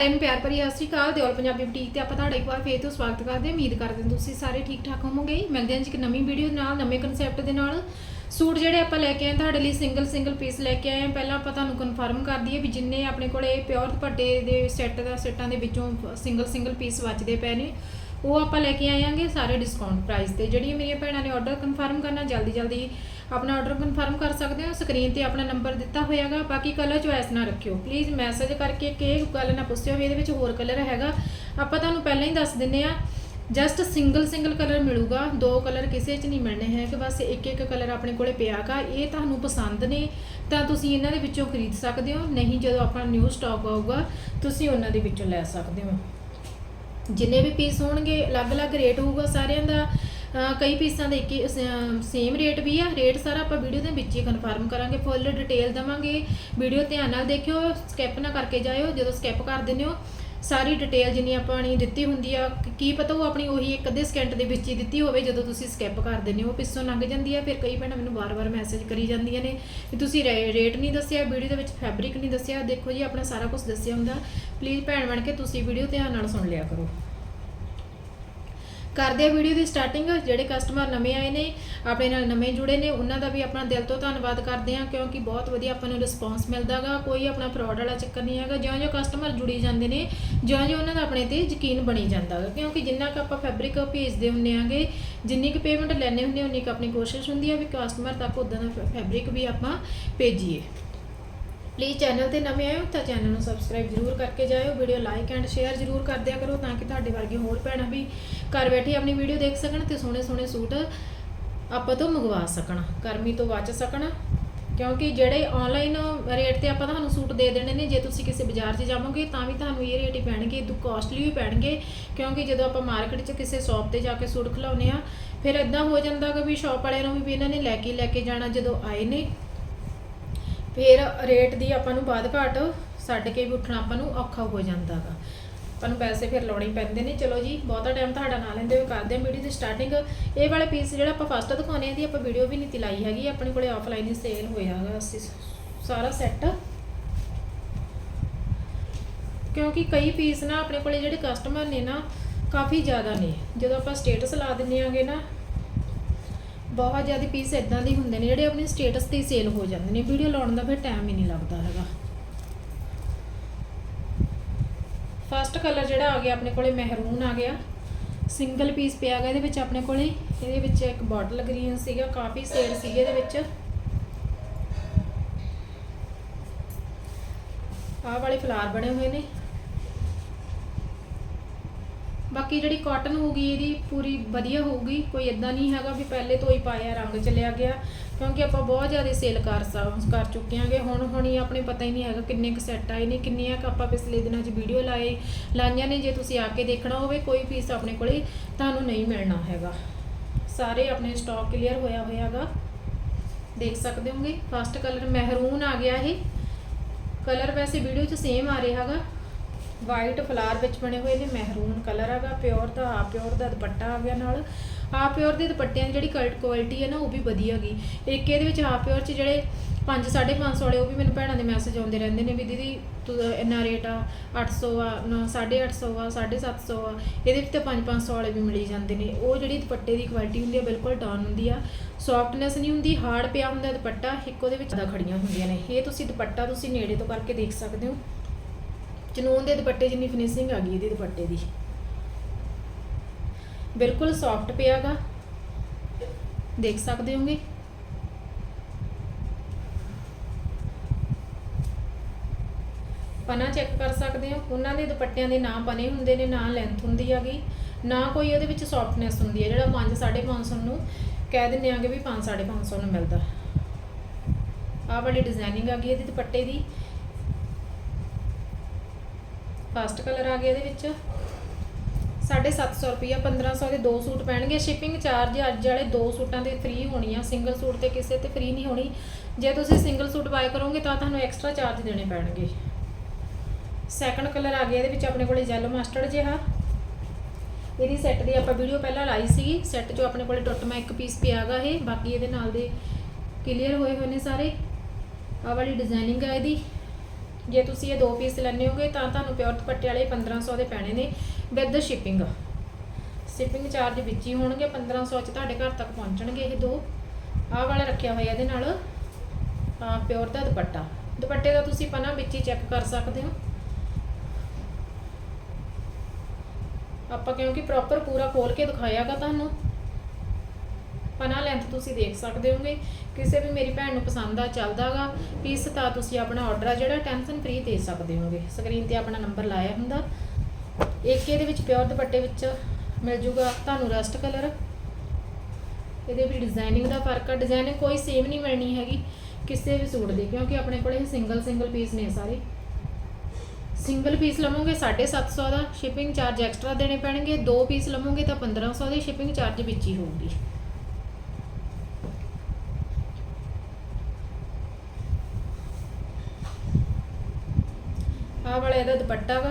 ਐਨ ਪਿਆਰ ਭਰੀ ਸਤਿ ਸ਼੍ਰੀ ਅਕਾਲ, ਦਿਓਲ ਪੰਜਾਬੀ ਬੁਟੀਕ ਤੇ ਆਪਾਂ ਤੁਹਾਡਾ ਇੱਕ ਵਾਰ ਫੇਰ ਤੋਂ ਸਵਾਗਤ ਕਰਦੇ ਹਾਂ। ਉਮੀਦ ਕਰਦੇ ਹਾਂ ਤੁਸੀਂ ਸਾਰੇ ਠੀਕ ਠਾਕ ਹੋਵੋਗੇ। ਮਿਲਦੇ ਹਾਂ ਜੀ ਇੱਕ ਨਵੀਂ ਵੀਡੀਓ ਨਾਲ, ਨਵੇਂ ਕਨਸੈਪਟ ਦੇ ਨਾਲ। ਸੂਟ ਜਿਹੜੇ ਆਪਾਂ ਲੈ ਕੇ ਆਏ ਤੁਹਾਡੇ ਲਈ ਸਿੰਗਲ ਸਿੰਗਲ ਪੀਸ ਲੈ ਕੇ ਆਏ ਹਾਂ। ਪਹਿਲਾਂ ਆਪਾਂ ਤੁਹਾਨੂੰ ਕਨਫਰਮ ਕਰ ਦਈਏ ਵੀ ਜਿੰਨੇ ਆਪਣੇ ਕੋਲੇ ਪਿਓਰ ਦੁਪੱਟੇ ਦੇ ਸੈੱਟ ਦਾ, ਸੈੱਟਾਂ ਦੇ ਵਿੱਚੋਂ ਸਿੰਗਲ ਸਿੰਗਲ ਪੀਸ ਵੱਜਦੇ ਪਏ ਨੇ, ਉਹ ਆਪਾਂ ਲੈ ਕੇ ਆਏਾਂਗੇ ਸਾਰੇ ਡਿਸਕਾਊਂਟ ਪ੍ਰਾਈਸ ਤੇ। ਜਿਹੜੀਆਂ ਮੇਰੀਆਂ ਭੈਣਾਂ ਨੇ ਆਰਡਰ ਕਨਫਰਮ ਕਰਨਾ, ਜਲਦੀ ਜਲਦੀ ਆਪਣਾ ਆਰਡਰ ਕਨਫਰਮ ਕਰ ਸਕਦੇ ਹੋ ਸਕਰੀਨ ਤੇ ਆਪਣਾ ਨੰਬਰ ਦਿੱਤਾ ਹੋਇਆਗਾ, ਬਾਕੀ ਕਲਰ ਚੁਆਇਸ ਨਾ ਰੱਖਿਓ। ਪਲੀਜ਼ ਮੈਸੇਜ ਕਰਕੇ ਕਿ ਇਹ ਗੱਲ ਨਾ ਪੁੱਛਿਓ, ਵੀ ਇਹਦੇ ਵਿੱਚ ਹੋਰ ਕਲਰ ਹੈਗਾ। ਆਪਾਂ ਤੁਹਾਨੂੰ ਪਹਿਲਾਂ ਹੀ ਦੱਸ ਦਿੰਨੇ ਆ ਜਸਟ ਸਿੰਗਲ ਸਿੰਗਲ ਕਲਰ ਮਿਲੂਗਾ, ਦੋ ਕਲਰ ਕਿਸੇ 'ਚ ਨਹੀਂ ਮਿਲਣੇ ਹੈ ਕਿ ਬਸ ਇੱਕ ਇੱਕ ਕਲਰ ਆਪਣੇ ਕੋਲੇ ਪਿਆਗਾ ਇਹ ਤੁਹਾਨੂੰ ਪਸੰਦ ਨੇ, ਤਾਂ ਤੁਸੀਂ ਇਹਨਾਂ ਦੇ ਵਿੱਚੋਂ ਖਰੀਦ ਸਕਦੇ ਹੋ, ਨਹੀਂ ਜਦੋਂ ਆਪਣਾ ਨਿਊ ਸਟਾਕ ਆਊਗਾ, ਤੁਸੀਂ ਉਹਨਾਂ ਦੇ ਵਿੱਚੋਂ ਲੈ ਸਕਦੇ ਹੋ। ਜਿੰਨੇ ਵੀ ਪੀਸ ਹੋਣਗੇ, ਅਲੱਗ-ਅਲੱਗ ਰੇਟ ਹੋਊਗਾ ਸਾਰਿਆਂ ਦਾ ਕਈ ਪੀਸਾਂ ਦੇ ਇੱਕ ਸੇਮ ਰੇਟ ਵੀ ਆ। ਰੇਟ ਸਾਰਾ ਆਪਾਂ ਵੀਡੀਓ ਦੇ ਵਿੱਚ ਹੀ ਕਨਫਰਮ ਕਰਾਂਗੇ ਫੁੱਲ ਡਿਟੇਲ ਦਵਾਂਗੇ। ਵੀਡੀਓ ਧਿਆਨ ਨਾਲ ਦੇਖਿਓ ਸਕਿਪ ਨਾ ਕਰਕੇ ਜਾਇਓ। ਜਦੋਂ ਸਕਿਪ ਕਰ ਦਿੰਦੇ ਹੋ, ਸਾਰੀ ਡਿਟੇਲ ਜਿੰਨੀ ਆਪਾਂ ਨੇ ਦਿੱਤੀ ਹੁੰਦੀ ਆ, ਕੀ ਪਤਾ ਉਹ ਆਪਣੀ ਉਹੀ ਇੱਕ ਅੱਧੇ ਸਕਿੰਟ ਦੇ ਵਿੱਚ ਹੀ ਦਿੱਤੀ ਹੋਵੇ, ਜਦੋਂ ਤੁਸੀਂ ਸਕਿਪ ਕਰ ਦਿੰਦੇ ਹੋ, ਪਿੱਛੋਂ ਲੰਘ ਜਾਂਦੀ ਆ। ਫਿਰ ਕਈ ਭੈਣਾਂ ਮੈਨੂੰ ਵਾਰ-ਵਾਰ ਮੈਸੇਜ ਕਰੀ ਜਾਂਦੀਆਂ ਨੇ ਕਿ ਤੁਸੀਂ ਰੇ- ਰੇਟ ਨਹੀਂ ਦੱਸਿਆ ਵੀਡੀਓ ਦੇ ਵਿੱਚ ਫੈਬਰਿਕ ਨਹੀਂ ਦੱਸਿਆ। ਦੇਖੋ ਜੀ, ਆਪਣਾ ਸਾਰਾ ਕੁਝ ਦੱਸਿਆ ਹੁੰਦਾ। ਪਲੀਜ਼ ਭੈਣ ਬਣ ਕੇ ਤੁਸੀਂ ਵੀਡੀਓ ਧਿਆਨ ਨਾਲ ਸੁਣ ਲਿਆ ਕਰੋ। ਕਰਦੇ ਆ ਵੀਡੀਓ ਦੀ ਸਟਾਰਟਿੰਗ ਜਿਹੜੇ ਕਸਟਮਰ ਨਵੇਂ ਆਏ ਨੇ, ਆਪਣੇ ਨਾਲ ਨਵੇਂ ਜੁੜੇ ਨੇ, ਉਹਨਾਂ ਦਾ ਵੀ ਆਪਣਾ ਦਿਲ ਤੋਂ ਧੰਨਵਾਦ ਕਰਦੇ ਆ ਕਿਉਂਕਿ ਬਹੁਤ ਵਧੀਆ ਆਪਾਂ ਨੂੰ ਰਿਸਪੌਂਸ ਮਿਲਦਾਗਾ ਕੋਈ ਆਪਣਾ ਫਰਾਡ ਵਾਲਾ ਚੱਕਰ ਨਹੀਂ ਹੈਗਾ ਜਿਉਂ-ਜਿਉਂ ਕਸਟਮਰ ਜੁੜੀ ਜਾਂਦੇ ਨੇ ਜਿਉਂ-ਜਿਉਂ ਉਹਨਾਂ ਦਾ ਆਪਣੇ ਤੇ ਯਕੀਨ ਬਣੀ ਜਾਂਦਾਗਾ ਕਿਉਂਕਿ ਜਿੰਨਾ ਕੁ ਆਪਾਂ ਫੈਬਰਿਕ ਭੇਜਦੇ ਹੁੰਨੇ ਆਗੇ, ਜਿੰਨੀ ਕੁ ਪੇਮੈਂਟ ਲੈਣੇ ਹੁੰਦੇ ਉਨੀ ਕੁ ਆਪਣੀ ਕੋਸ਼ਿਸ਼ ਹੁੰਦੀ ਆ ਵੀ ਕਸਟਮਰ ਤੱਕ ਉਦਾਂ ਦਾ ਫੈਬਰਿਕ ਵੀ ਆਪਾਂ ਭੇਜੀਏ। ਪਲੀਜ਼ ਚੈਨਲ ਤੇ ਨਵੇਂ ਆਏ ਹੋ ਤਾਂ ਚੈਨਲ ਨੂੰ ਸਬਸਕ੍ਰਾਈਬ ਜਰੂਰ ਕਰਕੇ ਜਾਇਓ। ਵੀਡੀਓ ਲਾਈਕ ਐਂਡ ਸ਼ੇਅਰ ਜਰੂਰ ਕਰ ਦਿਆ ਕਰੋ ਤਾਂ ਕਿ ਤੁਹਾਡੇ ਵਰਗੇ ਹੋਰ ਭੈਣਾਂ ਵੀ ਘਰ ਬੈਠੇ ਆਪਣੀ ਵੀਡੀਓ ਦੇਖ ਸਕਣ ਤੇ ਸੋਹਣੇ ਸੋਹਣੇ ਸੂਟ ਆਪਾਂ ਤੋਂ ਮੰਗਵਾ ਸਕਣ, ਗਰਮੀ ਤੋਂ ਬਚ ਸਕਣ। ਕਿਉਂਕਿ ਜਿਹੜੇ ਆਨਲਾਈਨ ਰੇਟ ਤੇ ਆਪਾਂ ਤੁਹਾਨੂੰ ਸੂਟ ਦੇ ਦੇਣੇ ਨੇ, ਜੇ ਤੁਸੀਂ ਕਿਸੇ ਬਾਜ਼ਾਰ 'ਚ ਜਾਵੋਗੇ ਤਾਂ ਵੀ ਤੁਹਾਨੂੰ ਇਹ ਰੇਟ ਹੀ ਪੈਣਗੇ ਦੂ ਕਾਸਟਲੀ ਵੀ ਪੈਣਗੇ। ਕਿਉਂਕਿ ਜਦੋਂ ਆਪਾਂ ਮਾਰਕੀਟ 'ਚ ਕਿਸੇ ਸ਼ਾਪ ਤੇ ਜਾ ਕੇ ਸੂਟ ਖਿਲਾਉਂਦੇ ਆ ਫਿਰ ਇਦਾਂ ਹੋ ਜਾਂਦਾ ਕਿ ਵੀ ਸ਼ਾਪ ਵਾਲਿਆਂ ਨੂੰ ਵੀ ਇਹਨਾਂ ਨੇ ਲੈ ਕੇ ਲੈ ਕੇ ਜਾਣਾ ਜਦੋਂ ਆਏ ਨੇ। ਫਿਰ ਰੇਟ ਦੀ ਆਪਾਂ ਨੂੰ ਬਾਅਦ ਘਾਟ ਛੱਡ ਕੇ ਵੀ ਉੱਠਣਾ ਆਪਾਂ ਨੂੰ ਔਖਾ ਹੋ ਜਾਂਦਾ ਗਾ। ਆਪਾਂ ਨੂੰ ਪੈਸੇ ਫਿਰ ਲਾਉਣੇ ਪੈਂਦੇ ਨੇ। ਚਲੋ ਜੀ, ਬਹੁਤਾ ਟਾਈਮ ਤੁਹਾਡਾ ਨਾ ਲੈਂਦੇ ਹੋਏ ਕਰਦੇ ਹਾਂ ਵੀਡੀਓ ਦੀ ਸਟਾਰਟਿੰਗ ਇਹ ਵਾਲੇ ਪੀਸ ਜਿਹੜਾ ਆਪਾਂ ਫਸਟ ਦਿਖਾਉਣੇ ਆ ਦੀ ਆਪਾਂ ਵੀਡੀਓ ਵੀ ਨਹੀਂ ਤਿਲਾਈ ਹੈਗੀ। ਆਪਣੇ ਕੋਲੇ ਆਫਲਾਈਨ ਹੀ ਸੇਲ ਹੋਇਆਗਾ ਅਸੀਂ ਸਾਰਾ ਸੈੱਟ ਕਿਉਂਕਿ ਕਈ ਪੀਸ ਨਾ ਆਪਣੇ ਕੋਲੇ ਜਿਹੜੇ ਕਸਟਮਰ ਨੇ ਨਾ, ਕਾਫੀ ਜ਼ਿਆਦਾ ਨੇ। ਜਦੋਂ ਆਪਾਂ ਸਟੇਟਸ ਲਾ ਦਿੰਨੇ ਆਗੇ ਨਾ ਬਹੁਤ ਜ਼ਿਆਦਾ ਪੀਸ ਇਦਾਂ ਦੇ ਹੁੰਦੇ ਨੇ, ਜਿਹੜੇ ਆਪਣੇ ਸਟੇਟਸ ਤੇ ਸੇਲ ਹੋ ਜਾਂਦੇ ਨੇ। ਵੀਡੀਓ ਲਾਉਣ ਦਾ ਫਿਰ ਟਾਈਮ ਹੀ ਨਹੀਂ ਲੱਗਦਾ ਹੈਗਾ। ਫਸਟ ਕਲਰ ਜਿਹੜਾ ਆ ਗਿਆ, ਆਪਣੇ ਕੋਲੇ ਮਹਿਰੂਨ ਆ ਗਿਆ। ਸਿੰਗਲ ਪੀਸ ਪਿਆ ਗਿਆ ਇਹਦੇ ਵਿੱਚ ਆਪਣੇ ਕੋਲੇ। ਇਹਦੇ ਵਿੱਚ ਇੱਕ ਬੋਟਲ ਗ੍ਰੀਨ ਸੀਗਾ, ਕਾਫੀ ਸੇਲ ਸੀਗੇ ਇਹਦੇ ਵਿੱਚ। ਆਹ ਵਾਲੇ ਫਲਾਰ ਬਣੇ ਹੋਏ ਨੇ। ਬਾਕੀ ਜਿਹੜੀ ਕਾਟਨ ਹੋਊਗੀ ਇਹਦੀ ਪੂਰੀ ਵਧੀਆ ਹੋਊਗੀ ਕੋਈ ਇਦਾਂ ਨਹੀਂ ਹੈਗਾ ਵੀ ਪਹਿਲੇ ਤੋਂ ਹੀ ਪਾਇਆ ਰੰਗ ਚਲਿਆ ਗਿਆ, ਕਿਉਂਕਿ ਆਪਾਂ ਬਹੁਤ ਜ਼ਿਆਦਾ ਸੇਲ ਕਰ ਸਕ- ਕਰ ਚੁੱਕੇ ਆਂਗੇ ਹੁਣ ਹੁਣ ਹੀ ਆਪਣੇ ਪਤਾ ਹੀ ਨਹੀਂ ਹੈਗਾ ਕਿੰਨੇ ਕੁ ਸੈੱਟ ਆਏ ਨੇ ਕਿੰਨੇ ਕੁ ਆਪਾਂ ਪਿਛਲੇ ਦਿਨਾਂ 'ਚ ਵੀਡੀਓ ਲਾਏ, ਲਾਈਆਂ ਨੇ। ਜੇ ਤੁਸੀਂ ਆ ਕੇ ਦੇਖਣਾ ਹੋਵੇ, ਕੋਈ ਪੀਸ ਆਪਣੇ ਕੋਲੇ ਤੁਹਾਨੂੰ ਨਹੀਂ ਮਿਲਣਾ ਹੈਗਾ। ਸਾਰੇ ਆਪਣੇ ਸਟਾਕ ਕਲੀਅਰ ਹੋਇਆ ਹੋਇਆਗਾ। ਦੇਖ ਸਕਦੇ ਹੋਗੇ ਫਸਟ ਕਲਰ ਮਹਿਰੂਨ ਆ ਗਿਆ ਇਹ। ਕਲਰ ਵੈਸੇ ਵੀਡੀਓ 'ਚ ਸੇਮ ਆ ਰਿਹਾ ਹੈਗਾ। ਵਾਈਟ ਫਲਾਰ ਵਿੱਚ ਬਣੇ ਹੋਏ ਨੇ ਮਹਿਰੂਨ ਕਲਰ ਹੈਗਾ ਪਿਓਰ ਦਾ ਆ ਪਿਓਰ ਦਾ ਦੁਪੱਟਾ ਆ ਗਿਆ ਨਾਲ। ਆ ਪਿਓਰ ਦੇ ਦੁਪੱਟਿਆਂ ਦੀ ਜਿਹੜੀ ਕੁਆਲਿਟੀ ਹੈ ਨਾ, ਉਹ ਵੀ ਵਧੀਆ ਗਈ ਇੱਕ ਇਹਦੇ ਵਿੱਚ ਆ ਪਿਓਰ 'ਚ ਜਿਹੜੇ 5 550 ਵਾਲੇ, ਉਹ ਵੀ ਮੈਨੂੰ ਭੈਣਾਂ ਦੇ ਮੈਸੇਜ ਆਉਂਦੇ ਰਹਿੰਦੇ ਨੇ ਵੀ ਦੀਦੀ, ਤੂੰ ਇੰਨਾ ਰੇਟ ਆ 800 ਆ, ਨਾ 850 ਆ 750 ਆ, ਇਹਦੇ ਵਿੱਚ ਤਾਂ 5 500 ਵਾਲੇ ਵੀ ਮਿਲੀ ਜਾਂਦੇ ਨੇ। ਉਹ ਜਿਹੜੀ ਦੁਪੱਟੇ ਦੀ ਕੁਆਲਿਟੀ ਹੁੰਦੀ ਆ, ਬਿਲਕੁਲ ਡਾਊਨ ਹੁੰਦੀ ਆ। ਸੌਫਟਨੈਸ ਨਹੀਂ ਹੁੰਦੀ ਹਾਰਡ ਪਿਆ ਹੁੰਦਾ ਦੁਪੱਟਾ, ਇੱਕ ਉਹਦੇ ਵਿੱਚ ਦਾ ਖੜੀਆਂ ਹੁੰਦੀਆਂ ਨੇ। ਇਹ ਤੁਸੀਂ ਦੁਪੱਟਾ ਤੁਸੀਂ ਨੇੜੇ ਤੋਂ ਕਰਕੇ ਦੇਖ ਸਕਦੇ ਹੋ। ਚਨੂਨ ਦੇ ਦੁਪੱਟੇ ਜਿੰਨੀ ਫਿਨਿਸ਼ਿੰਗ ਆ ਗਈ ਇਹਦੇ ਦੁਪੱਟੇ ਦੀ। ਬਿਲਕੁਲ ਸੌਫਟ ਪਿਆਗਾ ਦੇਖ ਸਕਦੇ ਹੋਗੇ? ਪਨਾ ਚੈੱਕ ਕਰ ਸਕਦੇ ਹੋ। ਉਹਨਾਂ ਦੇ ਦੁਪੱਟਿਆਂ ਦੇ ਨਾ ਪਨੇ ਹੁੰਦੇ ਨੇ, ਨਾ ਲੈਂਥ ਹੁੰਦੀ ਹੈਗੀ ਨਾ ਕੋਈ ਉਹਦੇ ਵਿੱਚ ਸੌਫਟਨੈਸ ਹੁੰਦੀ ਹੈ ਜਿਹੜਾ 5 550 ਨੂੰ ਕਹਿ ਦਿੰਦੇ ਆਗੇ ਵੀ 5 550 ਨੂੰ ਮਿਲਦਾ। ਆਹ ਵਾਲੀ ਡਿਜ਼ਾਈਨਿੰਗ ਆ ਗਈ ਇਹਦੀ ਦੁਪੱਟੇ ਦੀ। ਫਸਟ ਕਲਰ ਆ ਗਿਆ ਇਹਦੇ ਵਿੱਚ। 750 ਰੁਪਿਆ 1500 ਦੇ ਦੋ ਸੂਟ ਪੈਣਗੇ। ਸ਼ਿਪਿੰਗ ਚਾਰਜ ਅੱਜ ਵਾਲੇ ਦੋ ਸੂਟਾਂ ਤੇ ਫ੍ਰੀ ਹੋਣੀ ਆ। ਸਿੰਗਲ ਸੂਟ ਤੇ ਕਿਸੇ ਤੇ ਫ੍ਰੀ ਨਹੀਂ ਹੋਣੀ। ਜੇ ਤੁਸੀਂ ਸਿੰਗਲ ਸੂਟ ਬਾਏ ਕਰੋਗੇ, ਤਾਂ ਤੁਹਾਨੂੰ ਐਕਸਟਰਾ ਚਾਰਜ ਦੇਣੇ ਪੈਣਗੇ। ਸੈਕੰਡ ਕਲਰ ਆ ਗਿਆ ਇਹਦੇ ਵਿੱਚ ਆਪਣੇ ਕੋਲੇ ਯੈਲੋ ਮਸਟਰਡ ਜਿਹਾ। ਇਹਦੀ ਸੈੱਟ ਦੀ ਆਪਾਂ ਵੀਡੀਓ ਪਹਿਲਾਂ ਲਾਈ ਸੀਗੀ। ਸੈੱਟ 'ਚੋਂ ਆਪਣੇ ਕੋਲੇ ਟੁੱਟ ਮੈਂ ਇੱਕ ਪੀਸ ਪਿਆਗਾ ਇਹ। ਬਾਕੀ ਇਹਦੇ ਨਾਲ ਦੇ ਕਲੀਅਰ ਹੋਏ ਹੋਏ ਨੇ ਸਾਰੇ। ਆ ਵਾਲੀ ਡਿਜ਼ਾਈਨਿੰਗ ਆ ਇਹਦੀ। ਜੇ ਤੁਸੀਂ ਇਹ ਦੋ ਪੀਸ ਲੈਣੇ ਹੋਗੇ, ਤਾਂ ਤੁਹਾਨੂੰ ਪਿਓਰ ਦੁਪੱਟੇ ਵਾਲੇ 1500 ਦੇ ਪੈਣੇ ਨੇ ਵਿਦ ਸ਼ਿਪਿੰਗ ਸ਼ਿਪਿੰਗ ਚਾਰਜ ਵਿੱਚ ਹੀ ਹੋਣਗੇ 1500 ਚ ਤੁਹਾਡੇ ਘਰ ਤੱਕ ਪਹੁੰਚਣਗੇ ਇਹ ਦੋ। ਆਹ ਵਾਲਾ ਰੱਖਿਆ ਹੋਇਆ ਇਹਦੇ ਨਾਲ ਆ ਪਿਓਰ ਦਾ ਦੁਪੱਟਾ। ਦੁਪੱਟੇ ਦਾ ਤੁਸੀਂ ਪਨਾ ਵਿੱਚ ਹੀ ਚੈੱਕ ਕਰ ਸਕਦੇ ਹੋ। ਆਪਾਂ ਕਿਉਂਕਿ ਪ੍ਰੋਪਰ ਪੂਰਾ ਖੋਲ ਕੇ ਦਿਖਾਇਆਗਾ ਤੁਹਾਨੂੰ। ਪਨਾ ਲੈਂਥ ਤੁਸੀਂ ਦੇਖ ਸਕਦੇ ਹੋਗੇ। ਕਿਸੇ ਵੀ ਮੇਰੀ ਭੈਣ ਨੂੰ ਪਸੰਦ ਆ, ਚੱਲਦਾਗਾ। ਪੀਸ ਤਾਂ ਤੁਸੀਂ ਆਪਣਾ ਆਰਡਰ ਆ ਜਿਹੜਾ ਟੈਨਸ਼ਨ ਫ੍ਰੀ ਦੇ ਸਕਦੇ ਹੋਗੇ। ਸਕਰੀਨ ਤੇ ਆਪਣਾ ਨੰਬਰ ਲਾਇਆ ਹੁੰਦਾ। ਇੱਕ ਇਹਦੇ ਵਿੱਚ ਪਿਓਰ ਦੁਪੱਟੇ ਵਿੱਚ ਮਿਲ ਜੂਗਾ ਤੁਹਾਨੂੰ ਰਸਟ ਕਲਰ ਇਹਦੇ ਵੀ ਡਿਜ਼ਾਈਨਿੰਗ ਦਾ ਫ਼ਰਕ ਆ। ਡਿਜ਼ਾਈਨਿੰਗ ਕੋਈ ਸੇਮ ਨਹੀਂ ਮਿਲਣੀ ਹੈਗੀ ਕਿਸੇ ਵੀ ਸੂਟ ਦੀ, ਕਿਉਂਕਿ ਆਪਣੇ ਕੋਲ ਇਹ ਸਿੰਗਲ ਸਿੰਗਲ ਪੀਸ ਨੇ ਸਾਰੇ। ਸਿੰਗਲ ਪੀਸ ਲਵੋਗੇ 750 ਦਾ। ਸ਼ਿਪਿੰਗ ਚਾਰਜ ਐਕਸਟਰਾ ਦੇਣੇ ਪੈਣਗੇ। ਦੋ ਪੀਸ ਲਵੋਗੇ ਤਾਂ 1500 ਦੀ ਸ਼ਿਪਿੰਗ ਚਾਰਜ ਵਿੱਚ ਹੀ ਹੋਊਗੀ। ਆਹ ਵਾਲਾ ਇਹਦਾ ਦੁਪੱਟਾ ਵਾ।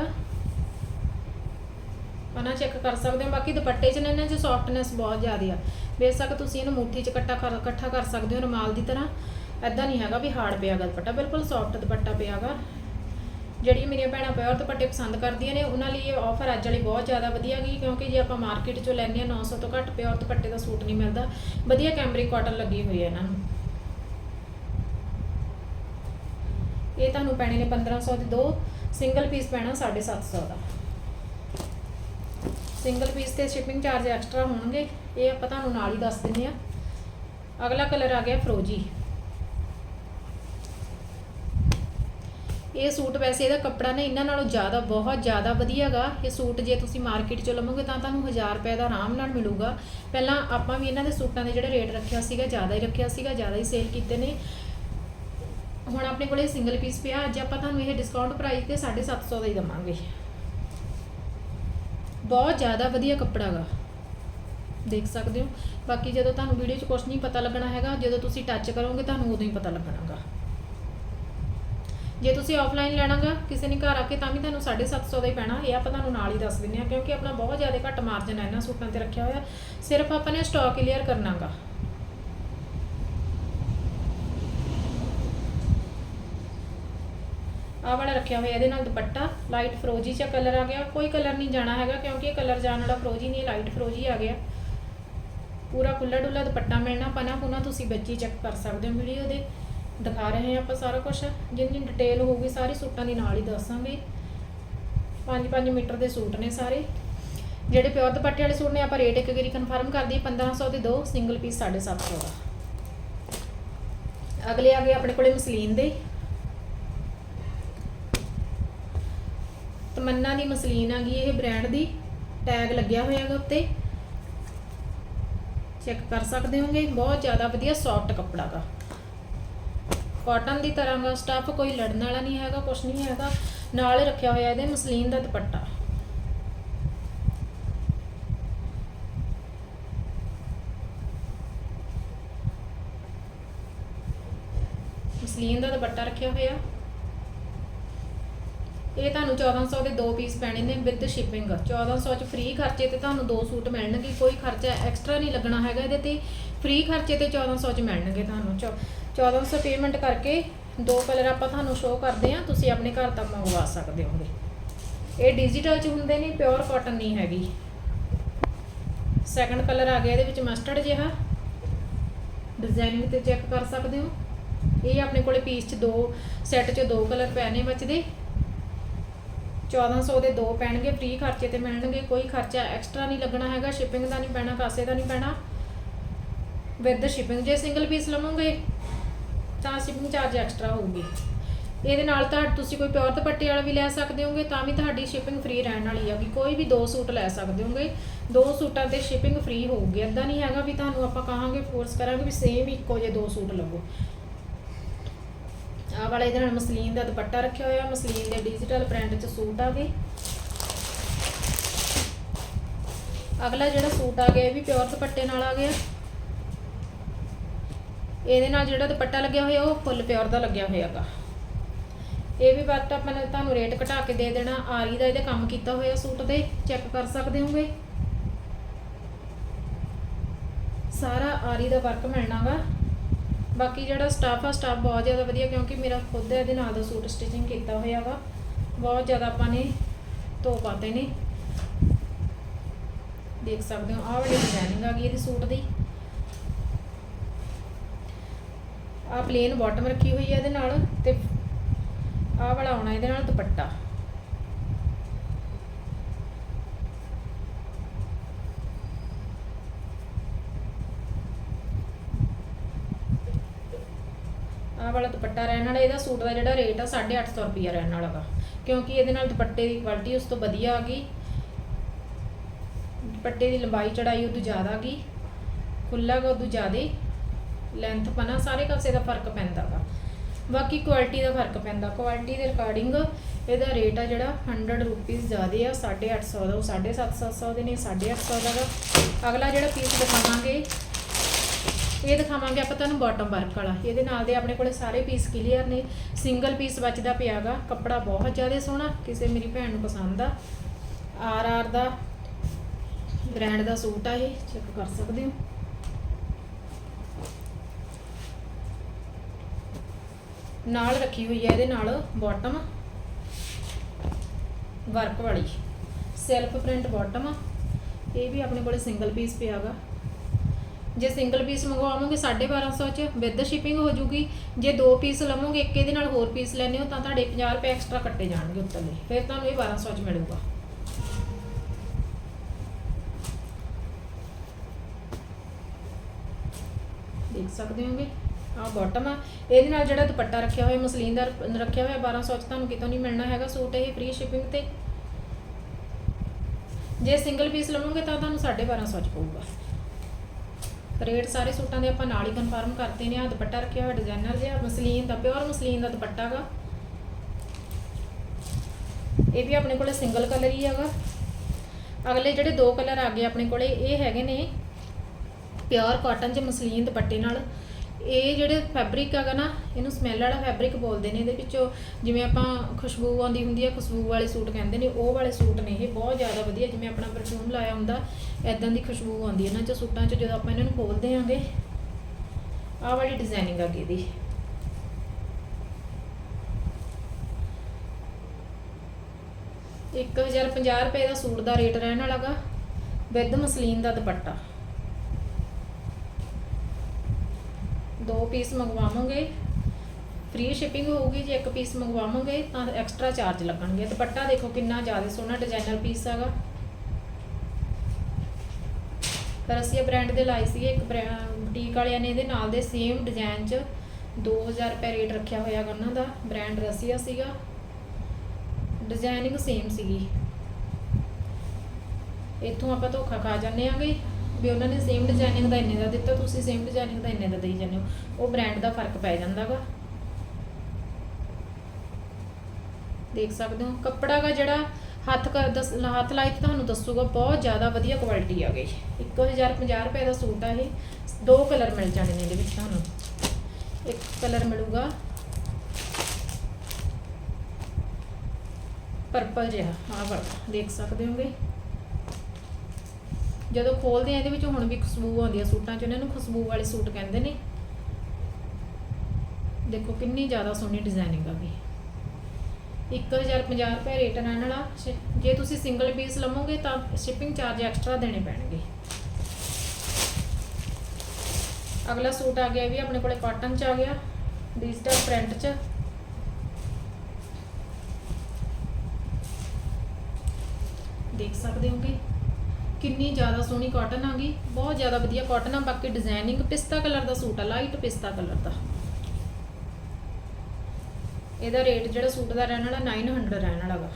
ਹਨਾ ਚੈੱਕ ਕਰ ਸਕਦੇ ਹੋ। ਬਾਕੀ ਦੁਪੱਟੇ 'ਚ ਨਾ ਇਹਨਾਂ 'ਚ ਸੌਫਟਨੈਸ ਬਹੁਤ ਜ਼ਿਆਦਾ ਆ। ਬੇਸ਼ੱਕ ਤੁਸੀਂ ਇਹਨੂੰ ਮੁੱਠੀ 'ਚ ਇਕੱਠਾ ਕਰ ਇਕੱਠਾ ਕਰ ਸਕਦੇ ਹੋ ਰੁਮਾਲ ਦੀ ਤਰ੍ਹਾਂ। ਐਦਾਂ ਨਹੀਂ ਹੈਗਾ ਵੀ ਹਾਰਡ ਪਿਆਗਾ ਦੁਪੱਟਾ। ਬਿਲਕੁਲ ਸੌਫਟ ਦੁਪੱਟਾ ਪਿਆਗਾ ਜਿਹੜੀਆਂ ਮੇਰੀਆਂ ਭੈਣਾਂ ਪਿਓਰ ਦੁਪੱਟੇ ਪਸੰਦ ਕਰਦੀਆਂ ਨੇ, ਉਹਨਾਂ ਲਈ ਇਹ ਆਫਰ ਅੱਜ ਵਾਲੀ ਬਹੁਤ ਜ਼ਿਆਦਾ ਵਧੀਆ ਗਈ ਕਿਉਂਕਿ ਜੇ ਆਪਾਂ ਮਾਰਕੀਟ 'ਚੋਂ ਲੈਂਦੇ ਆ 900 ਤੋਂ ਘੱਟ ਪਿਓਰ ਦੁਪੱਟੇ ਦਾ ਸੂਟ ਨਹੀਂ ਮਿਲਦਾ। ਵਧੀਆ ਕੈਮਰਿਕ ਕਾਟਨ ਲੱਗੀ ਹੋਈ ਹੈ ਇਹਨਾਂ ਨੂੰ। ਇਹ ਤੁਹਾਨੂੰ ਪੈਣੇ ਨੇ 1500 ਦੇ ਦੋ ਸਿੰਗਲ ਪੀਸ ਪੈਣਾ 750 ਦਾ। ਸਿੰਗਲ ਪੀਸ ਤੇ ਸ਼ਿਪਿੰਗ ਚਾਰਜ ਐਕਸਟਰਾ ਹੋਣਗੇ, ਇਹ ਆਪਾਂ ਤੁਹਾਨੂੰ ਨਾਲ ਹੀ ਦੱਸ ਦਿੰਦੇ ਆ ਅਗਲਾ ਕਲਰ ਆ ਗਿਆ ਫਰੋਜੀ ਇਹ ਸੂਟ ਵੈਸੇ ਇਹਦਾ ਕੱਪੜਾ ਨਾ ਇਹਨਾਂ ਨਾਲੋਂ ਜ਼ਿਆਦਾ, ਬਹੁਤ ਜ਼ਿਆਦਾ ਵਧੀਆਗਾ ਇਹ ਸੂਟ ਜੇ ਤੁਸੀਂ ਮਾਰਕੀਟ ਚੋਂ ਲਵੋਗੇ ਤਾਂ ਤੁਹਾਨੂੰ 1000 ਰੁਪਏ ਦਾ ਆਰਾਮ ਨਾਲ ਮਿਲੂਗਾ। ਪਹਿਲਾਂ ਆਪਾਂ ਵੀ ਇਹਨਾਂ ਦੇ ਸੂਟਾਂ ਦੇ ਜਿਹੜੇ ਰੇਟ ਰੱਖਿਆ ਸੀਗਾ, ਜ਼ਿਆਦਾ ਹੀ ਰੱਖਿਆ ਸੀਗਾ, ਜ਼ਿਆਦਾ ਹੀ ਸੇਲ ਕੀਤੇ ਨੇ। ਹੁਣ ਆਪਣੇ ਕੋਲੇ ਸਿੰਗਲ ਪੀਸ ਪਿਆ, ਅੱਜ ਆਪਾਂ ਤੁਹਾਨੂੰ ਇਹ ਡਿਸਕਾਊਂਟ ਪ੍ਰਾਈਸ ਤੇ 750 ਦਾ ਹੀ ਦਵਾਂਗੇ। ਬਹੁਤ ਜ਼ਿਆਦਾ ਵਧੀਆ ਕੱਪੜਾ ਗਾ। ਦੇਖ ਸਕਦੇ ਹੋ। ਬਾਕੀ ਜਦੋਂ ਤੁਹਾਨੂੰ ਵੀਡੀਓ 'ਚ ਕੁਝ ਨਹੀਂ ਪਤਾ ਲੱਗਣਾ ਹੈਗਾ, ਜਦੋਂ ਤੁਸੀਂ ਟੱਚ ਕਰੋਗੇ, ਤੁਹਾਨੂੰ ਉਦੋਂ ਹੀ ਪਤਾ ਲੱਗਣਾਗਾ ਜੇ ਤੁਸੀਂ ਆਫਲਾਈਨ ਲੈਣਾਗਾ ਕਿਸੇ ਨੇ ਘਰ ਆ ਕੇ ਤਾਂ ਵੀ ਤੁਹਾਨੂੰ 750 ਦਾ ਹੀ ਪੈਣਾ। ਇਹ ਆਪਾਂ ਤੁਹਾਨੂੰ ਨਾਲ ਹੀ ਦੱਸ ਦਿੰਦੇ ਆ ਕਿਉਂਕਿ ਆਪਣਾ ਬਹੁਤ ਜ਼ਿਆਦਾ ਘੱਟ ਮਾਰਜਨ ਹੈ ਇਹਨਾਂ ਸੂਟਾਂ ਤੇ ਰੱਖਿਆ ਹੋਇਆ। ਸਿਰਫ ਆਪਾਂ ਨੇ ਸਟਾਕ ਕਲੀਅਰ ਕਰਨਾਗਾ ਆਹ ਵਾਲਾ ਰੱਖਿਆ ਹੋਇਆ, ਇਹਦੇ ਨਾਲ ਦੁਪੱਟਾ ਲਾਈਟ ਫਰੋਜੀ ਚ ਕਲਰ ਆ ਗਿਆ। ਕੋਈ ਕਲਰ ਨਹੀਂ ਜਾਣਾ ਹੈਗਾ, ਕਿਉਂਕਿ ਇਹ ਕਲਰ ਜਾਣ ਵਾਲਾ ਫਰੋਜੀ ਨਹੀਂ ਲਾਈਟ ਫਰੋਜੀ ਆ ਗਿਆ। ਪੂਰਾ ਖੁੱਲਾ ਡੁੱਲਾ ਦੁਪੱਟਾ ਮਿਲਣਾ ਪਨਾ ਪੁਨਾ ਤੁਸੀਂ ਬੱਚੀ ਚੈੱਕ ਕਰ ਸਕਦੇ ਹੋ ਵੀਡੀਓ ਦੇ। ਦਿਖਾ ਰਹੇ ਹਾਂ ਆਪਾਂ ਸਾਰਾ ਕੁਝ ਜਿੰਨੀ ਡਿਟੇਲ ਹੋਊਗੀ, ਸਾਰੀ ਸੂਟਾਂ ਦੀ ਨਾਲ ਹੀ ਦੱਸਾਂਗੇ। 5-5 ਮੀਟਰ ਦੇ ਸੂਟ ਨੇ ਸਾਰੇ। ਜਿਹੜੇ ਪਿਓਰ ਦੁਪੱਟੇ ਵਾਲੇ ਸੂਟ ਨੇ, ਆਪਾਂ ਰੇਟ ਇੱਕ ਵਾਰੀ ਕਨਫਰਮ ਕਰ ਦਈਏ 1500 ਦੇ ਦੋ ਸਿੰਗਲ ਪੀਸ 750 ਦਾ। ਅਗਲੇ ਆ ਗਏ ਆਪਣੇ ਕੋਲੇ ਮਸਲੀਨ ਦੇ। ਤਮੰਨਾ ਦੀ ਮਸਲੀਨ ਆ ਗਈ ਇਹ ਬ੍ਰਾਂਡ ਦੀ। ਟੈਗ ਲੱਗਿਆ ਹੋਇਆ ਹੈਗਾ ਉੱਤੇ। ਚੈੱਕ ਕਰ ਸਕਦੇ ਹੋਗੇ, ਬਹੁਤ ਜ਼ਿਆਦਾ ਵਧੀਆ ਸੌਫਟ ਕੱਪੜਾ ਦਾ ਕਾਟਨ ਦੀ ਤਰ੍ਹਾਂ ਦਾ ਸਟੱਫ ਕੋਈ ਲੜਨ ਵਾਲਾ ਨਹੀਂ ਹੈਗਾ ਕੁਝ ਨਹੀਂ ਹੈਗਾ। ਨਾਲ ਰੱਖਿਆ ਹੋਇਆ ਇਹਦੇ ਮਸਲੀਨ ਦਾ ਦੁਪੱਟਾ। ਮਸਲੀਨ ਦਾ ਦੁਪੱਟਾ ਰੱਖਿਆ ਹੋਇਆ। ਇਹ ਤੁਹਾਨੂੰ 1400 ਦੇ ਦੋ ਪੀਸ ਪੈਣੇ ਨੇ ਵਿਦ ਸ਼ਿਪਿੰਗ 1400 ਚ ਫ੍ਰੀ ਖਰਚੇ ਤੇ ਤੁਹਾਨੂੰ ਦੋ ਸੂਟ ਮਿਲਣਗੇ, ਕੋਈ ਖਰਚਾ ਐਕਸਟਰਾ ਨਹੀਂ ਲੱਗਣਾ ਹੈਗਾ ਇਹਦੇ ਤੇ। ਫ੍ਰੀ ਖਰਚੇ ਤੇ 1400 ਚ ਮਿਲਣਗੇ ਤੁਹਾਨੂੰ। ਚੌ- 1400 ਪੇਮੈਂਟ ਕਰਕੇ ਦੋ ਕਲਰ ਆਪਾਂ ਤੁਹਾਨੂੰ ਸ਼ੋਅ ਕਰਦੇ ਆ ਤੁਸੀਂ ਆਪਣੇ ਘਰ ਤੱਕ ਮੰਗਵਾ ਸਕਦੇ ਹੋਗੇ। ਇਹ ਡਿਜੀਟਲ ਚ ਹੁੰਦੇ ਨੇ ਪਿਓਰ ਕਾਟਨ ਨਹੀਂ ਹੈਗੀ। ਸੈਕੰਡ ਕਲਰ ਆ ਗਿਆ ਇਹਦੇ ਵਿੱਚ ਮਸਟਰਡ ਜਿਹਾ। ਡਿਜ਼ਾਈਨਿੰਗ ਤੇ ਚੈੱਕ ਕਰ ਸਕਦੇ ਹੋ। ਇਹ ਆਪਣੇ ਕੋਲੇ ਪੀਸ ਚ ਦੋ ਸੈੱਟ ਚ ਦੋ ਕਲਰ ਪਏ ਨੇ ਬਚਦੇ। 1400 ਦੇ ਦੋ ਪੈਣਗੇ ਫ੍ਰੀ ਖਰਚੇ ਤੇ ਮਿਲਣਗੇ, ਕੋਈ ਖਰਚਾ ਐਕਸਟਰਾ ਨਹੀਂ ਲੱਗਣਾ ਹੈਗਾ ਸ਼ਿਪਿੰਗ ਦਾ ਨਹੀਂ ਪੈਣਾ ਕਾਸੇ ਦਾ ਨਹੀਂ ਪੈਣਾ। ਵਿਦ ਸ਼ਿਪਿੰਗ ਜੇ ਸਿੰਗਲ ਪੀਸ ਲਵੋਗੇ, ਤਾਂ ਸ਼ਿਪਿੰਗ ਚਾਰਜ ਐਕਸਟਰਾ ਹੋਊਗੀ। ਇਹਦੇ ਨਾਲ ਤਾਂ ਤੁਸੀਂ ਕੋਈ ਪਿਓਰ ਦੁਪੱਟੇ ਵਾਲਾ ਵੀ ਲੈ ਸਕਦੇ ਹੋਗੇ, ਤਾਂ ਵੀ ਤੁਹਾਡੀ ਸ਼ਿਪਿੰਗ ਫ੍ਰੀ ਰਹਿਣ ਵਾਲੀ ਹੈਗੀ ਕੋਈ ਵੀ ਦੋ ਸੂਟ ਲੈ ਸਕਦੇ ਹੋਗੇ। ਦੋ ਸੂਟਾਂ ਤੇ ਸ਼ਿਪਿੰਗ ਫ੍ਰੀ ਹੋਊਗੀ। ਇਦਾਂ ਨਹੀਂ ਹੈਗਾ ਵੀ ਤੁਹਾਨੂੰ ਆਪਾਂ ਕਹਾਂਗੇ ਫੋਰਸ ਕਰਾਂਗੇ ਵੀ ਸੇਮ ਇੱਕੋ ਜਿਹੇ ਦੋ ਸੂਟ ਲਵੋ। ਆਹ ਵਾਲਾ ਇਹਦੇ ਨਾਲ ਮਸਲੀਨ ਦਾ ਦੁਪੱਟਾ ਰੱਖਿਆ ਹੋਇਆ, ਮਸਲੀਨ ਦੇ ਡਿਜੀਟਲ ਪ੍ਰਿੰਟ ਚ ਸੂਟ ਆ ਗਏ। ਅਗਲਾ ਜਿਹੜਾ ਸੂਟ ਆ ਗਿਆ, ਇਹ ਵੀ ਪਿਓਰ ਦੁਪੱਟੇ ਨਾਲ ਆ ਗਿਆ। ਇਹਦੇ ਨਾਲ ਜਿਹੜਾ ਦੁਪੱਟਾ ਲੱਗਿਆ ਹੋਇਆ, ਉਹ ਫੁੱਲ ਪਿਓਰ ਦਾ ਲੱਗਿਆ ਹੋਇਆਗਾ ਇਹ ਵੀ ਬਾਤ ਆਪਾਂ ਨੇ ਤੁਹਾਨੂੰ ਰੇਟ ਘਟਾ ਕੇ ਦੇ ਦੇਣਾ। ਆਰੀ ਦਾ ਇਹਦੇ ਕੰਮ ਕੀਤਾ ਹੋਇਆ ਸੂਟ ਤੇ ਚੈੱਕ ਕਰ ਸਕਦੇ ਹੋਗੇ? ਸਾਰਾ ਆਰੀ ਦਾ ਵਰਕ ਮਿਲਣਾਗਾ ਬਾਕੀ ਜਿਹੜਾ ਸਟਾਫ ਆ ਸਟਾਫ ਬਹੁਤ ਜ਼ਿਆਦਾ ਵਧੀਆ ਕਿਉਂਕਿ ਮੇਰਾ ਖੁਦ ਇਹਦੇ ਨਾਲ ਦਾ ਸੂਟ ਸਟਿਚਿੰਗ ਕੀਤਾ ਹੋਇਆ ਵਾ। ਬਹੁਤ ਜ਼ਿਆਦਾ ਆਪਾਂ ਨੇ ਧੋ ਪਾਤੇ ਨੇ। ਦੇਖ ਸਕਦੇ ਹੋ, ਆਹ ਵਾਲੀ ਡਿਜ਼ਾਈਨਿੰਗ ਆ ਗਈ ਇਹਦੇ ਸੂਟ ਦੀ। ਆਹ ਪਲੇਨ ਬਾਟਮ ਰੱਖੀ ਹੋਈ ਹੈ ਇਹਦੇ ਨਾਲ ਤੇ ਆਹ ਵਾਲਾ ਆਉਣਾ ਇਹਦੇ ਨਾਲ ਦੁਪੱਟਾ। ਆਹ ਵਾਲਾ ਦੁਪੱਟਾ ਰਹਿਣ ਵਾਲਾ, ਇਹਦਾ ਸੂਟ ਦਾ ਜਿਹੜਾ ਰੇਟ ਆ 850 ਰੁਪਿਆ ਰਹਿਣ ਵਾਲਾ ਵਾ। ਕਿਉਂਕਿ ਇਹਦੇ ਨਾਲ ਦੁਪੱਟੇ ਦੀ ਕੁਆਲਿਟੀ ਉਸ ਤੋਂ ਵਧੀਆ ਆ ਗਈ। ਦੁਪੱਟੇ ਦੀ ਲੰਬਾਈ, ਚੜਾਈ ਉਦੋਂ ਜ਼ਿਆਦਾ ਆ ਗਈ। ਖੁੱਲਾ ਗਾ ਉਦੋਂ ਜ਼ਿਆਦਾ। ਲੈਂਥ ਪਨਾ ਸਾਰੇ ਕਾਸੇ ਦਾ ਫ਼ਰਕ ਪੈਂਦਾ ਵਾ। ਬਾਕੀ ਕੁਆਲਿਟੀ ਦਾ ਫ਼ਰਕ ਪੈਂਦਾ। ਕੁਆਲਿਟੀ ਦੇ ਰਿਕਾਰਡਿੰਗ ਇਹਦਾ ਰੇਟ ਆ ਜਿਹੜਾ 100 ਰੁਪੀਸ ਜ਼ਿਆਦੇ ਆ 850 ਦਾ, ਉਹ 750 ਦੇ ਨੇ 850 ਦਾ ਵਾ। ਅਗਲਾ ਜਿਹੜਾ ਪੀਸ ਦਿਖਾਵਾਂਗੇ ਇਹ ਦਿਖਾਵਾਂਗੇ ਆਪਾਂ ਤੁਹਾਨੂੰ ਬਾਟਮ ਵਰਕ ਵਾਲਾ। ਇਹਦੇ ਨਾਲ ਦੇ ਆਪਣੇ ਕੋਲੇ ਸਾਰੇ ਪੀਸ ਕਲੀਅਰ ਨੇ। ਸਿੰਗਲ ਪੀਸ ਬਚਦਾ ਪਿਆਗਾ। ਕੱਪੜਾ ਬਹੁਤ ਜ਼ਿਆਦਾ ਸੋਹਣਾ। ਕਿਸੇ ਮੇਰੀ ਭੈਣ ਨੂੰ ਪਸੰਦ ਆ। ਆਰ ਆਰ ਦਾ ਬ੍ਰਾਂਡ ਦਾ ਸੂਟ ਆ ਇਹ। ਚੈੱਕ ਕਰ ਸਕਦੇ ਹੋ। ਨਾਲ ਰੱਖੀ ਹੋਈ ਹੈ ਇਹਦੇ ਨਾਲ ਬਾਟਮ ਵਰਕ ਵਾਲੀ। ਸੈਲਫ ਪ੍ਰਿੰਟ ਬਾਟਮ ਆ ਇਹ ਵੀ ਆਪਣੇ ਕੋਲੇ ਸਿੰਗਲ ਪੀਸ ਪਿਆਗਾ। ਜੇ ਸਿੰਗਲ ਪੀਸ ਮੰਗਵਾਓਗੇ 1250 ਚ ਵਿਦ ਸ਼ਿਪਿੰਗ ਹੋ ਜੂਗੀ। ਜੇ ਦੋ ਪੀਸ ਲਵੋਗੇ, ਇੱਕ ਇਹਦੇ ਨਾਲ ਹੋਰ ਪੀਸ ਲੈਣੇ ਹੋ, ਤਾਂ ਤੁਹਾਡੇ 50 ਰੁਪਏ ਐਕਸਟਰਾ ਕੱਟੇ ਜਾਣਗੇ ਉੱਤਲੇ ਫਿਰ ਤੁਹਾਨੂੰ ਇਹ 1200 ਚ ਮਿਲੂਗਾ। ਦੇਖ ਸਕਦੇ ਹੋਗੇ? ਆਹ ਬਾਟਮ ਆ। ਇਹਦੇ ਨਾਲ ਜਿਹੜਾ ਦੁਪੱਟਾ ਰੱਖਿਆ ਹੋਇਆ, ਮਸਲੀਨ ਦਾ ਰੱਖਿਆ ਹੋਇਆ 1200 ਚ, ਤੁਹਾਨੂੰ ਕਿਤੋਂ ਨਹੀਂ ਮਿਲਣਾ ਹੈਗਾ ਸੂਟ ਇਹ ਫ੍ਰੀ ਸ਼ਿਪਿੰਗ ਤੇ। ਜੇ ਸਿੰਗਲ ਪੀਸ ਲਵੋਗੇ, ਤਾਂ ਤੁਹਾਨੂੰ 1250 ਚ ਪਊਗਾ। ਰੇਟ ਸਾਰੇ ਸੂਟਾਂ ਦੇ ਆਪਾਂ ਨਾਲ ਹੀ ਕਨਫਰਮ ਕਰਦੇ ਨੇ ਆ ਦੁਪੱਟਾ ਰੱਖਿਆ ਹੋਇਆ ਡਿਜ਼ਾਈਨਰ ਜਿਹਾ, ਮਸਲੀਨ ਦਾ ਪਿਓਰ ਮਸਲੀਨ ਦਾ ਦੁਪੱਟਾ ਗਾ। ਇਹ ਵੀ ਆਪਣੇ ਕੋਲੇ ਸਿੰਗਲ ਕਲਰ ਹੀ ਹੈਗਾ। ਅਗਲੇ ਜਿਹੜੇ ਦੋ ਕਲਰ ਆ ਗਏ ਆਪਣੇ ਕੋਲੇ, ਇਹ ਹੈਗੇ ਨੇ ਪਿਓਰ ਕਾਟਨ ਚ ਮਸਲੀਨ ਦੁਪੱਟੇ ਨਾਲ। ਇਹ ਜਿਹੜੇ ਫੈਬਰਿਕ ਹੈਗਾ ਨਾ, ਇਹਨੂੰ ਸਮੈਲ ਵਾਲਾ ਫੈਬਰਿਕ ਬੋਲਦੇ ਨੇ ਇਹਦੇ ਵਿੱਚੋਂ। ਜਿਵੇਂ ਆਪਾਂ ਖੁਸ਼ਬੂ ਆਉਂਦੀ ਹੁੰਦੀ ਹੈ ਖੁਸ਼ਬੂ ਵਾਲੇ ਸੂਟ ਕਹਿੰਦੇ ਨੇ, ਉਹ ਵਾਲੇ ਸੂਟ ਨੇ ਇਹ, ਬਹੁਤ ਜ਼ਿਆਦਾ ਵਧੀਆ, ਜਿਵੇਂ ਆਪਣਾ ਪਰਫਿਊਮ ਲਾਇਆ ਹੁੰਦਾ। ਐਦਾਂ ਦੀ ਖੁਸ਼ਬੂ ਆਉਂਦੀ ਹੈ ਇਹਨਾਂ ਚ ਸੂਟਾਂ 'ਚ ਜਦੋਂ ਆਪਾਂ ਇਹਨਾਂ ਨੂੰ ਖੋਲਦੇ ਆਂਗੇ, ਆਹ ਵਾਲੀ ਡਿਜ਼ਾਈਨਿੰਗ ਆ ਗਈ ਇਹਦੀ ਇੱਕ ਹਜ਼ਾਰ ਪੰਜਾਹ ਰੁਪਏ ਦਾ ਸੂਟ ਦਾ ਰੇਟ ਰਹਿਣ ਵਾਲਾ ਗਾ ਵਿਦ ਮਸਲੀਨ ਦਾ ਦੁਪੱਟਾ। ਦੋ ਪੀਸ ਮੰਗਵਾਵਾਂਗੇ ਫ੍ਰੀ ਸ਼ਿਪਿੰਗ ਹੋਊਗੀ, ਜੇ ਇੱਕ ਪੀਸ ਮੰਗਵਾਵਾਂਗੇ ਤਾਂ ਐਕਸਟਰਾ ਚਾਰਜ ਲੱਗਣਗੇ। ਦੁਪੱਟਾ ਦੇਖੋ ਕਿੰਨਾ ਜ਼ਿਆਦਾ ਸੋਹਣਾ ਡਿਜ਼ਾਈਨਰ ਪੀਸ ਹੈਗਾ। ਪਰ ਬ੍ਰਾਂਡ ਦੇ ਲਾਈ ਸੀ ਇੱਕ ਬੁਟੀਕ ਵਾਲਿਆਂ ਨੇ ਇਹਦੇ ਨਾਲ ਦੇ ਸੇਮ ਡਿਜ਼ਾਈਨ 'ਚ 2000 ਰੁਪਏ ਰੇਟ ਰੱਖਿਆ ਹੋਇਆ ਉਹਨਾਂ ਦਾ ਬ੍ਰਾਂਡ ਰਸੀਆ ਸੀਗਾ। ਡਿਜ਼ਾਈਨਿੰਗ ਸੇਮ ਸੀਗੀ। ਇੱਥੋਂ ਆਪਾਂ ਧੋਖਾ ਖਾ ਜਾਂਦੇ ਆਂਗੇ ਵੀ ਉਹਨਾਂ ਨੇ ਸੇਮ ਡਿਜ਼ਾਈਨਿੰਗ ਦਾ ਇੰਨੇ ਦਾ ਦਿੱਤਾ, ਤੁਸੀਂ ਸੇਮ ਡਿਜ਼ਾਈਨਿੰਗ ਦਾ ਇੰਨੇ ਦਾ ਦੇਈ ਜਾਂਦੇ ਹੋ। ਉਹ ਬ੍ਰਾਂਡ ਦਾ ਫ਼ਰਕ ਪੈ ਜਾਂਦਾਗਾ ਦੇਖ ਸਕਦੇ ਹੋ, ਕੱਪੜਾ ਦਾ ਜਿਹੜਾ ਹੱਥ ਕਰ ਦੱਸ, ਹੱਥ ਲਾਈ ਤੇ ਤੁਹਾਨੂੰ ਦੱਸੂਗਾ ਬਹੁਤ ਜ਼ਿਆਦਾ ਵਧੀਆ ਕੁਆਲਿਟੀ ਆ ਗਈ। 1050 ਰੁਪਏ ਦਾ ਸੂਟ ਆ ਇਹ। ਦੋ ਕਲਰ ਮਿਲ ਜਾਣੇ ਨੇ ਇਹਦੇ ਵਿੱਚ ਤੁਹਾਨੂੰ। ਇੱਕ ਕਲਰ ਮਿਲੂਗਾ ਪਰਪਲ ਜਿਹਾ। ਹਾਂ ਵਾਲਾ, ਦੇਖ ਸਕਦੇ ਹੋਗੇ? ਜਦੋਂ ਖੋਲਦੇ ਆ, ਇਹਦੇ ਵਿੱਚ ਹੁਣ ਵੀ ਖੁਸ਼ਬੂ ਆਉਂਦੀ ਆ ਸੂਟਾਂ 'ਚ। ਇਹਨਾਂ ਨੂੰ ਖੁਸ਼ਬੂ ਵਾਲੇ ਸੂਟ ਕਹਿੰਦੇ ਨੇ। ਦੇਖੋ ਕਿੰਨੀ ਜ਼ਿਆਦਾ ਸੋਹਣੀ ਡਿਜ਼ਾਈਨਿੰਗ ਆ ਗਈ। 1050 ਰੁਪਏ ਰੇਟ ਰਹਿਣ ਵਾਲਾ ਜੇ ਤੁਸੀਂ ਸਿੰਗਲ ਪੀਸ ਲਵੋਗੇ ਤਾਂ ਸ਼ਿਪਿੰਗ ਚਾਰਜ ਐਕਸਟਰਾ ਦੇਣੇ ਪੈਣਗੇ। ਅਗਲਾ ਸੂਟ ਆ ਗਿਆ ਵੀ ਆਪਣੇ ਕੋਲੇ ਕਾਟਨ ਚ ਆ ਗਿਆ ਡਿਜੀਟਲ ਪ੍ਰਿੰਟ ਚ। ਦੇਖ ਸਕਦੇ ਹੋਗੇ ਕਿੰਨੀ ਜ਼ਿਆਦਾ ਸੋਹਣੀ ਕਾਟਨ ਆ ਗਈ ਬਹੁਤ ਜ਼ਿਆਦਾ ਵਧੀਆ ਕਾਟਨ ਆ ਬਾਕੀ ਡਿਜ਼ਾਈਨਿੰਗ ਪਿਸਤਾ ਕਲਰ ਦਾ ਸੂਟ ਆ ਲਾਈਟ ਪਿਸਤਾ ਕਲਰ ਦਾ। ਇਹਦਾ ਰੇਟ ਜਿਹੜਾ ਸੂਟ ਦਾ ਰਹਿਣ ਵਾਲਾ 900 ਰਹਿਣ ਵਾਲਾ ਵਾ।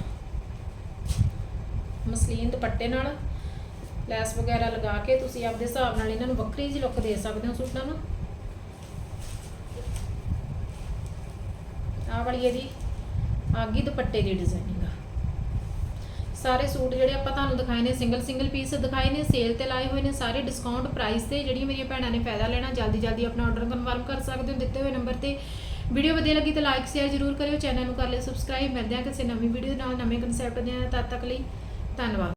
ਮਸਲੀਨ ਦੁਪੱਟੇ ਨਾਲ ਲੈਸ ਵਗੈਰਾ ਲਗਾ ਕੇ ਤੁਸੀਂ ਆਪਦੇ ਹਿਸਾਬ ਨਾਲ ਇਹਨਾਂ ਨੂੰ ਵੱਖਰੀ ਜਿਹੀ ਲੁੱਕ ਦੇ ਸਕਦੇ ਹੋ ਸੂਟਾਂ ਨੂੰ। ਆਹ ਵਾਲੀ ਇਹਦੀ ਆਗੀ ਦੁਪੱਟੇ ਦੀ ਡਿਜ਼ਾਈਨਿੰਗ ਆ। ਸਾਰੇ ਸੂਟ ਜਿਹੜੇ ਆਪਾਂ ਤੁਹਾਨੂੰ ਦਿਖਾਏ ਨੇ ਸਿੰਗਲ ਸਿੰਗਲ ਪੀਸ ਦਿਖਾਏ ਨੇ ਸੇਲ ਤੇ ਲਾਏ ਹੋਏ ਨੇ, ਸਾਰੇ ਡਿਸਕਾਊਂਟ ਪ੍ਰਾਈਸ ਤੇ ਜਿਹੜੀਆਂ ਮੇਰੀਆਂ ਭੈਣਾਂ ਨੇ ਫਾਇਦਾ ਲੈਣਾ ਜਲਦੀ ਜਲਦੀ ਆਪਣਾ ਆਰਡਰ ਕਨਫਰਮ ਕਰ ਸਕਦੇ ਹੋ, ਦਿੱਤੇ ਹੋਏ ਨੰਬਰ ਤੇ। ਵੀਡੀਓ ਵਧੀਆ ਲੱਗੀ ਤਾਂ ਲਾਈਕ ਸ਼ੇਅਰ ਜ਼ਰੂਰ ਕਰਿਓ ਚੈਨਲ ਨੂੰ ਕਰ ਲਿਓ ਸਬਸਕ੍ਰਾਈਬ ਮਿਲਦੇ ਹਾਂ ਕਿਸੇ ਨਵੀਂ ਵੀਡੀਓ ਨਾਲ, ਨਵੇਂ ਕਨਸੈਪਟ ਦੇ ਨਾਲ, ਤਦ ਤੱਕ ਲਈ ਧੰਨਵਾਦ।